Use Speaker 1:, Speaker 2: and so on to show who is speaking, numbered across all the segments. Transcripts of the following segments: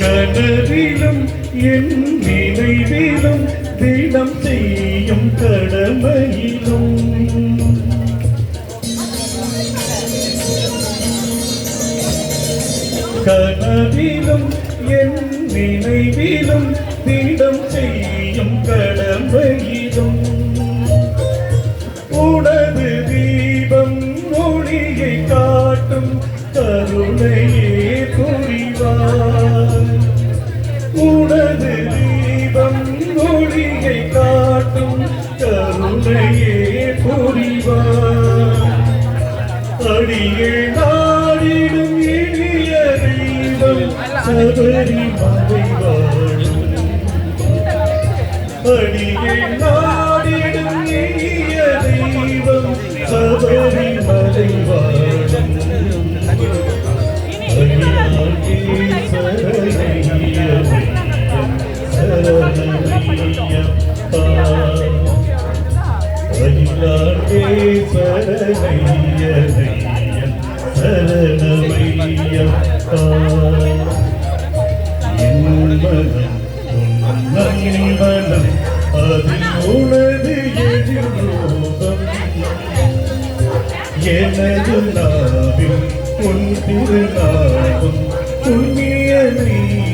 Speaker 1: கனவிலும் என் நினைவிலும் திடம் செய்யும் கடமையிலும். கனவிலும் என் நினைவிலும் திடம் செய்யும் கடமையிலும். உனது புரிவார் அடியே நாடிடும் இனிய தெய்வம் சபரி மறைவாழும் அடியே நாடிடும் எனது நாவில் உன் திருநாமம் புண்ணிய நீ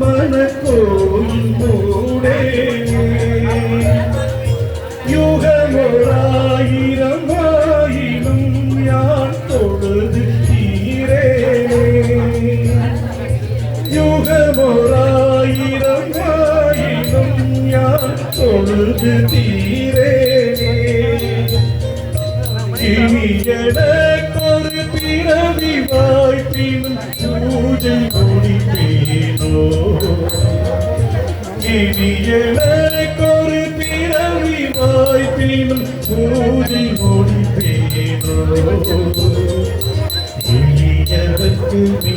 Speaker 1: മനക്കോവിൽ മൂടെ യുഗമൊരായിരമായിരം ഞാൻ പൂജ കുടിപ്പി കിടിയണേ കൊറി പിറവി വായ്പീനും കൂടി ഓടി എളിയവർക്ക് നീ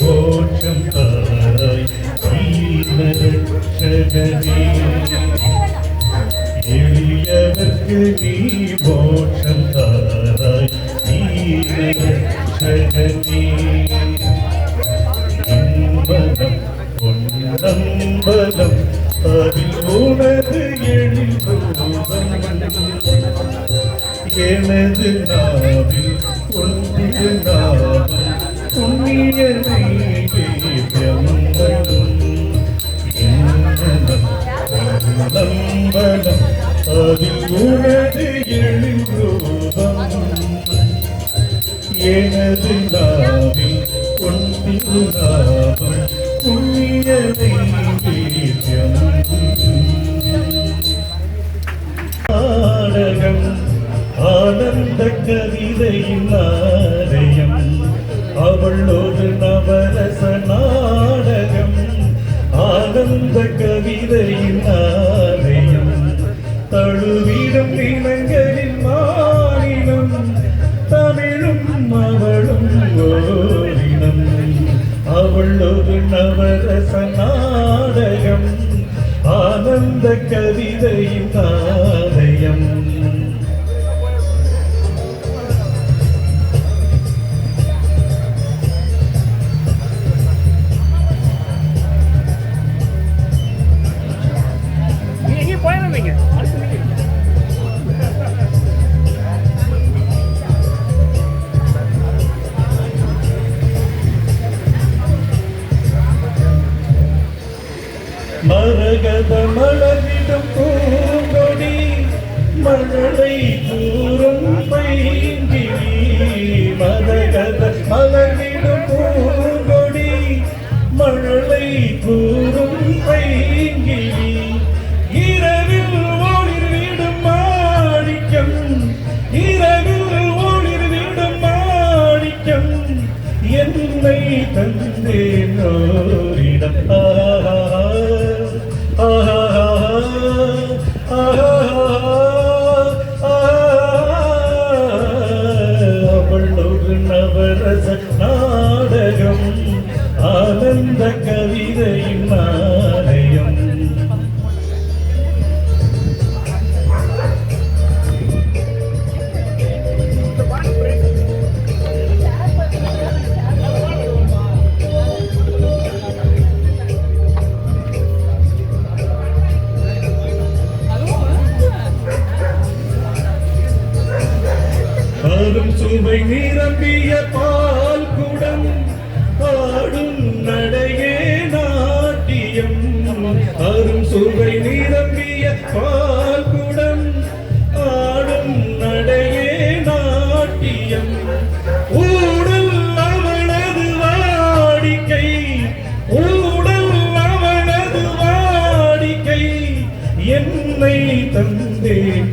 Speaker 1: മോക്ഷം താരായി ജീവരക്ഷകനേ എളിയവർക്ക് നീ മോക്ഷം താരായി ജീവരക്ഷകനേ எனது நாவில் ஒன்று நாமம் புண்ணிய நைவேத்தியம் நம்பலம் அதில் உனது எழில்ரூபம் எனது ஆனந்த கவிதையின் ஆலயம் அவள் ஒரு நவரச நாடகம் ஆனந்த கவிதையின் ஆலயம் தழுவிடும் இனங்களின் மாநிலம் தமிழும் அவளும் ஓரினம். அவள் ஒரு நவரச நாடகம் ஆனந்த கவிதையின் ஆலயம் மரகத மலரிடம் பூங்கொடி மழலை தூரம் பைங்கிழி மரகத மலரிடம் பூங்கொடி மழலை கூறும் பைங்கிழி. இரவில் ஓடிர் விடும் மாணிக்கம் இரவில் ஓடிர் விடும் மாணிக்கம் என்னை தந்தேன் அவள் நவரச நாடகம் ஆனந்த கவிதையின் அரும் சுவை நிரம்பிய பால் குடம். பாடும் நடையே நாட்டியம். அரும் சுவை நிரம்பிய பால் குடம். ஆடும் நடையே நாட்டியம். ஊடல் அவனது வாடிக்கை. ஊடல் அவனது வாடிக்கை. என்னை தந்தே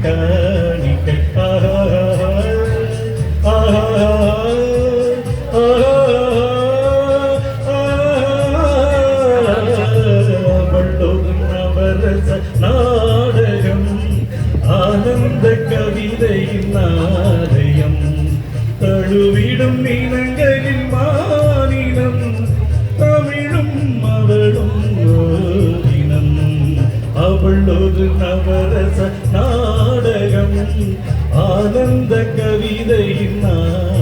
Speaker 1: கவிதையின் நாடயம் தழுவிடும் இனங்களின் மாநிலம் தமிழும் அவளும் ஓரினம் அவள் ஒரு நவரச நாடகம் ஆனந்த கவிதையின் நாடகம்